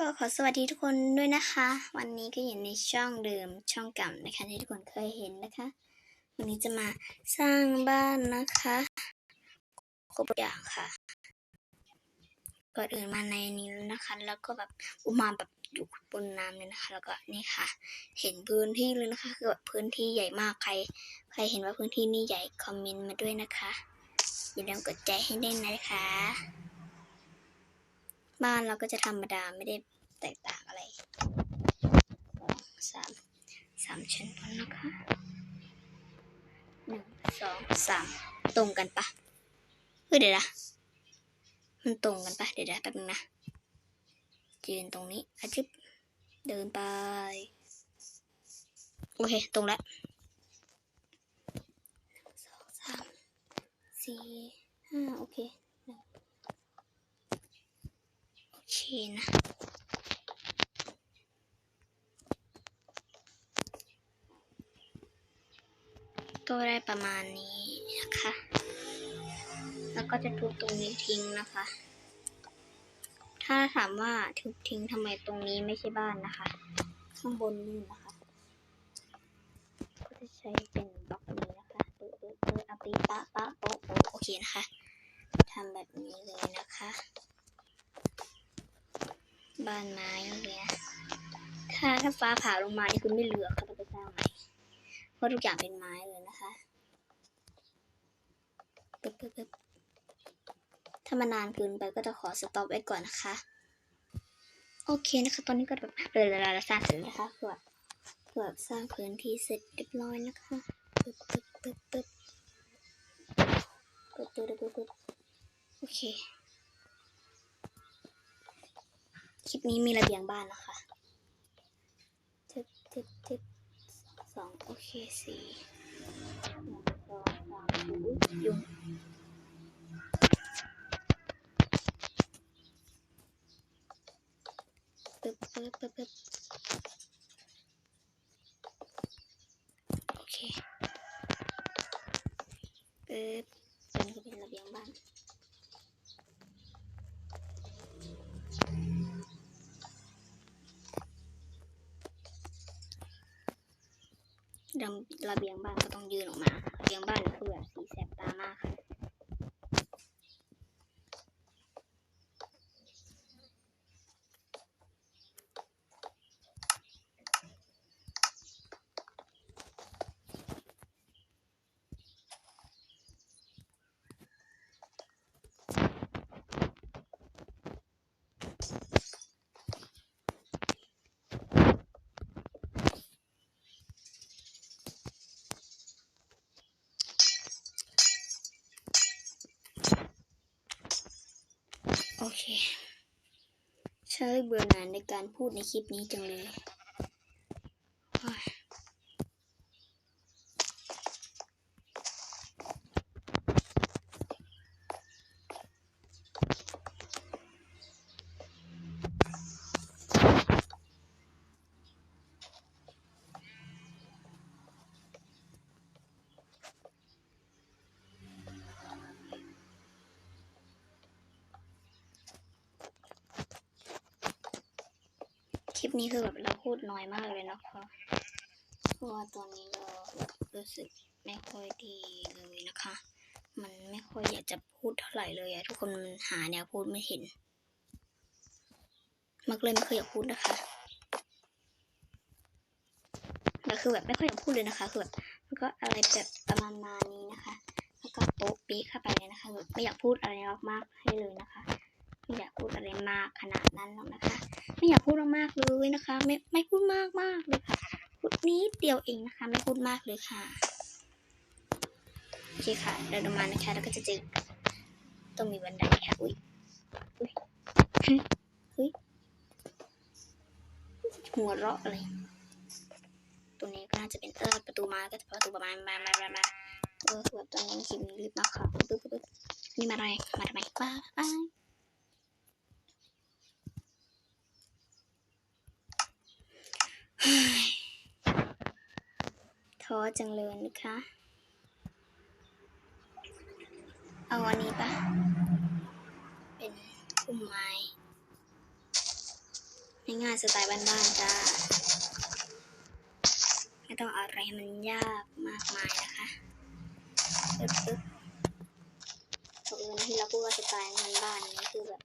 ก็ขอสวัสดีทุกคนด้วยนะคะ วันนี้ก็อยู่ในช่องเดิมช่องเก่านะคะที่ทุกคนเคยเห็นนะคะ วันนี้จะมาสร้างบ้านนะคะครบอย่างค่ะก่อนอื่นมาในนี้แล้วนะคะ แล้วก็แบบอุมาแบบอยู่บนน้ำเลยนะคะ แล้วก็นี่ค่ะ เห็นพื้นที่เลยนะคะคือแบบพื้นที่ใหญ่มากใคร ใครเห็นว่าพื้นที่นี้ใหญ่คอมเมนต์มาด้วยนะคะอย่าลืมกดใจให้ได้นะคะ บ้านเราก็จะธรรมดาไม่ได้แตกต่างอะไรสองสามสามชั้นบนนะคะหนึ่งสองสามตรงกันปะเฮ้ยเดี๋ยวนะมันตรงกันปะเดี๋ยวนะแป๊บนึงนะยืนตรงนี้อาจิบเดินไป โอเค ตรงแล้วหนึ่งสองสามสี่ห้าโอเคหนึ่งโอ เคนะ ก็ได้ประมาณนี้นะคะ แล้วก็จะทุบตรงนี้ทิ้งนะคะ ถ้าถามว่าทุบทิ้งทำไมตรงนี้ไม่ใช่บ้านนะคะ ข้างบนนี่นะคะ ก็จะใช้เป็นบล็อกนี้นะคะเปิดเปิดเปิดอาปีปะปะโป๊ะโป๊ะโอเคนะคะทำแบบนี้เลยนะคะ บ้านไม้เนี่ยถ้าถ้าฟ้าผ่าลงมาที่คุณไม่เหลือเขาจะไปสร้างใหม่เพราะทุกอย่างเป็นไม้เลยนะคะปึ๊บปึ๊บปึ๊บถ้ามานานเกินไปก็จะขอสต็อปไว้ก่อนนะคะ โอเคนะคะ ตอนนี้ก็แบบเลยละละสร้างเสร็จนะคะเพื่อเพื่อสร้างพื้นที่เสร็จเรียบร้อยนะคะปึ๊บปึ๊บปึ๊บปึ๊บปึ๊บปึ๊บปึ๊บโอเค คลิปนี้มีระเบียงบ้านนะคะทึบทึบทึบสองโอเคสี่หนึ่งสองสามสี่อุ๊ยยุงปึ๊บปึ๊บปึ๊บปึ๊บโอเคปึ๊บอันนี้ก็เป็นระเบียงบ้าน ระระเบียงบ้านก็ต้องยืนออกมาระเบียงบ้านคือแบบสีแสบตามากค่ะ โอเค ใช้เบื่อหน่ายในการพูดในคลิปนี้จังเลย ลิปนี้คือแบบเราพูดน้อยมากเลยนะคะเพราะว่าตอนนี้เรารู้สึกไม่ค่อยดีเลยนะคะ มันไม่ค่อยอยากจะพูดเท่าไหร่เลยอะทุกคนมันหาแนวพูดไม่เห็น มักเลยไม่เคยอยากพูดนะคะแล้วคือแบบไม่ค่อยอยากพูดเลยนะคะคือแบบมันก็อะไรแบบประมาณมานี้นะคะ แล้วก็โป๊ะปีเข้าไปเลยนะคะแบบไม่อยากพูดอะไรมากๆให้เลยนะคะไม่อยากพูดอะไรมากขนาดนั้นหรอกนะคะ ไม่อยากพูดมากๆเลยนะคะ ไม่ไม่พูดมากมากเลยค่ะพูดนิดเดียวเองนะคะ ไม่พูดมากเลยค่ะโอเคค่ะเดินลงมานะคะ แล้วก็จะเจอต้องมีบันไดค่ะอุ้ยอุ้ยอุ้ยหัวเราะอะไรตรงนี้ก็น่าจะเป็นเออประตูม้ก็จะประตูประมาณมามามามาเออแบบตอนนี้คลิปนี้รีบมากค่ะปึ๊บปึ๊บปึ๊บนี่มาอะไรมาทำไมบ้าบ้า ท้อจังเลยนะคะ เอาอันนี้ปะเป็นพุ่มไม้ง่ายๆสไตล์บ้านๆจ้าไม่ต้องอะไรให้มันยากมากมายนะคะปึ๊บปึ๊บตกลงที่เราพูดว่าสไตล์บ้านๆนี่คือแบบ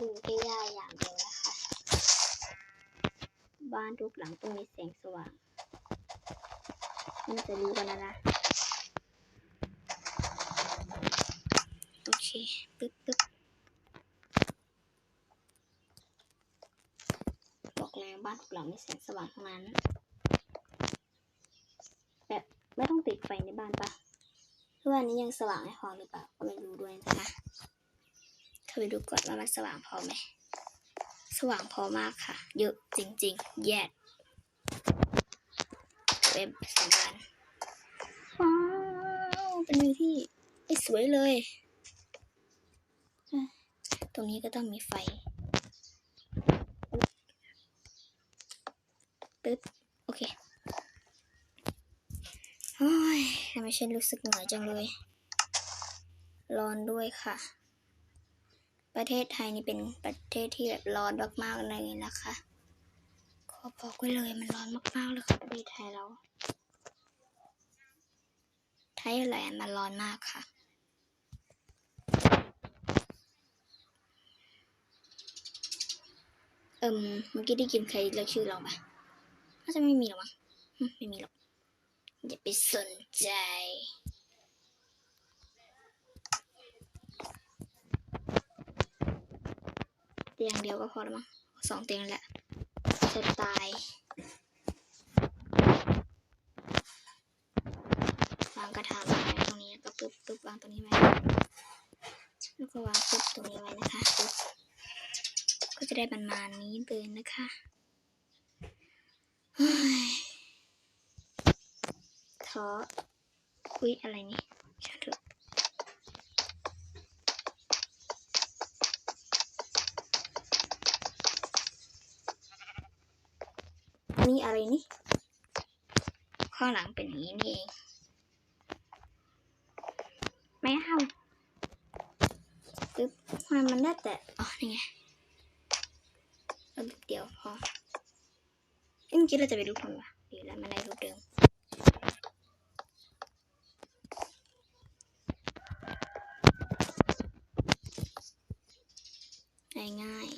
ดูแค่ยากอย่างเดียวนะคะ บ้านทุกหลังต้องมีแสงสว่าง นจะรู้กันนะนะ โอเค ปึ๊บปึ๊บบอกแล้วบ้านหลังมีแสงสว่างทั้งนั้น แบบไม่ต้องติดไฟในบ้านปะหรือว่าอันนี้ยังสว่างไม่พอหรือเปล่า ก็ไม่รู้ด้วยนะคะเข้าไปดูก่อนว่ามันสว่างพอไหม สว่างพอมากค่ะ เยอะจริงๆ แย่ เว็บสัญญาณว้าวเป็นวิวที่ไม่สวยเลย ตรงนี้ก็ต้องมีไฟปึ๊บโอเคโอ้ยทำไมฉันรู้สึกเหนื่อยจังเลย ร้อนด้วยค่ะ ประเทศไทยนี่เป็นประเทศที่แบบร้อนมากๆเลยนะคะ อบอกไว้เลยมันร้อนมากๆเลยค่ะประเทศไทยเราไทยแลนด์มันร้อนมากค่ะเอิมเมื่อกี้ได้ยินใครเรียกชื่อเราปะน่าจะไม่มีหรอกมั้งไม่มีหรอกอย่าไปสนใจเตียงเดียวก็พอแล้วมั้งสองเตียงแหละ จะตายวางกระถางไว้ตรงนี้ก็ปึ๊บปึ๊บวางตรงนี้ไว้แล้วก็วางปึ๊บตรงนี้ไว้นะคะปึ๊บก็จะได้ประมาณนี้เลยนะคะเฮ้ยท้ออุ๊ยอะไรนี่ช่างเถอะ นี้อะไรนี่ ข้างหลังเป็นอย่างนี้นี่เองไม่เอาปึ๊บทำไมมันได้แต่อ๋อนี่ไงเอาลูเดียวพอเอ้ยเมื่อกี้เราจะไปรูปทำไมวะดีแล้วมันได้รูปเดิม ง่าย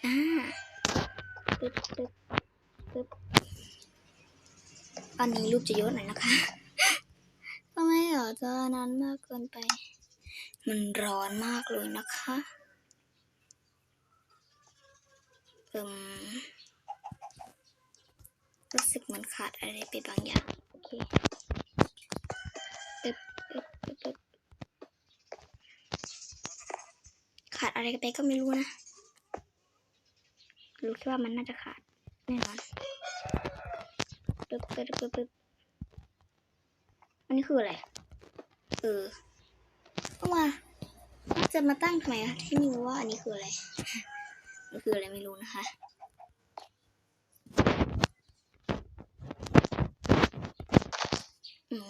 ๆอ่าปึ๊บปึ๊บปึ๊บตอนนี้รูปจะเยอะหน่อยนะคะทำไมเหรอจะนานมากเกินไป มันร้อนมากเลยนะคะอิมรู้สึกเหมือนขาดอะไรไปบางอย่าง โอเคปึ๊บปึ๊บปึ๊บปึ๊บขาดอะไรไปก็ไม่รู้นะ รู้แค่ว่ามันน่าจะขาดแน่นอนปึ๊บปึ๊บปึ๊บปึ๊บอันนี้คืออะไร เออเอามาจะมาตั้งทำไมอะที่ไม่รู้ว่าอันนี้คืออะไร มันคืออะไรไม่รู้นะคะ อืม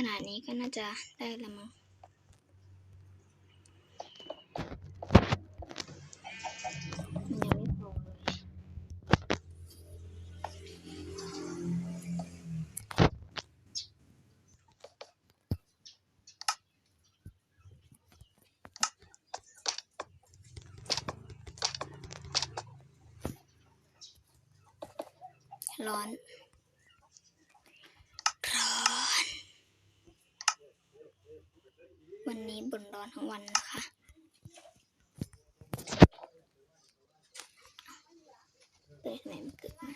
ขนาดนี้ก็น่าจะได้ละมั้งมันยังไม่พอร้อน ร้อน วันนี้บน ร้อนทั้งวันนะคะเอ้ยทำไมมันเกิดมา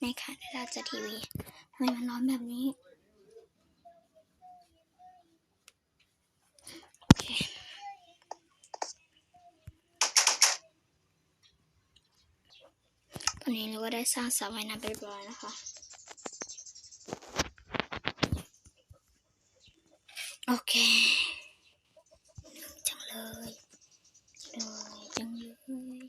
ในค่ะเราจะทีวีทำไมมันร้อนแบบนี้ โอเค ตอน วันนี้เราก็ได้สร้างสระว่ายน้ำไปเรียบร้อยนะคะ โอเคจังเลยเลยจังเลย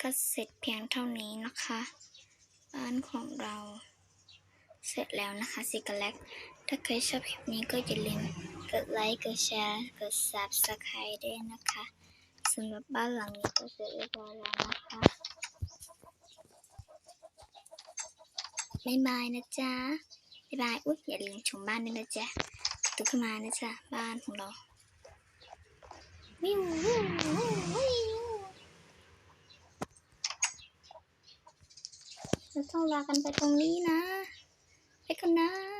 ก็เสร็จเพียงเท่านี้นะคะ บ้านของเราเสร็จแล้วนะคะสิกแล็กถ้าใครชอบคลิปนี้ก็อย่าลืมกดไลค์ กดแชร์ กด subscribe ด้วยนะคะ สำหรับบ้านหลังนี้ก็เสร็จเรียบร้อยแล้วนะคะบ๊ายบายนะจ๊ะบ๊ายบายอุ๊ยอย่าลืมชมบ้านด้วยนะจ๊ะตุ๊กขึ้นมานะจ๊ะบ้านของเราวิววิววิววิวเราต้องลากันไปตรงนี้นะ ไปกันนะ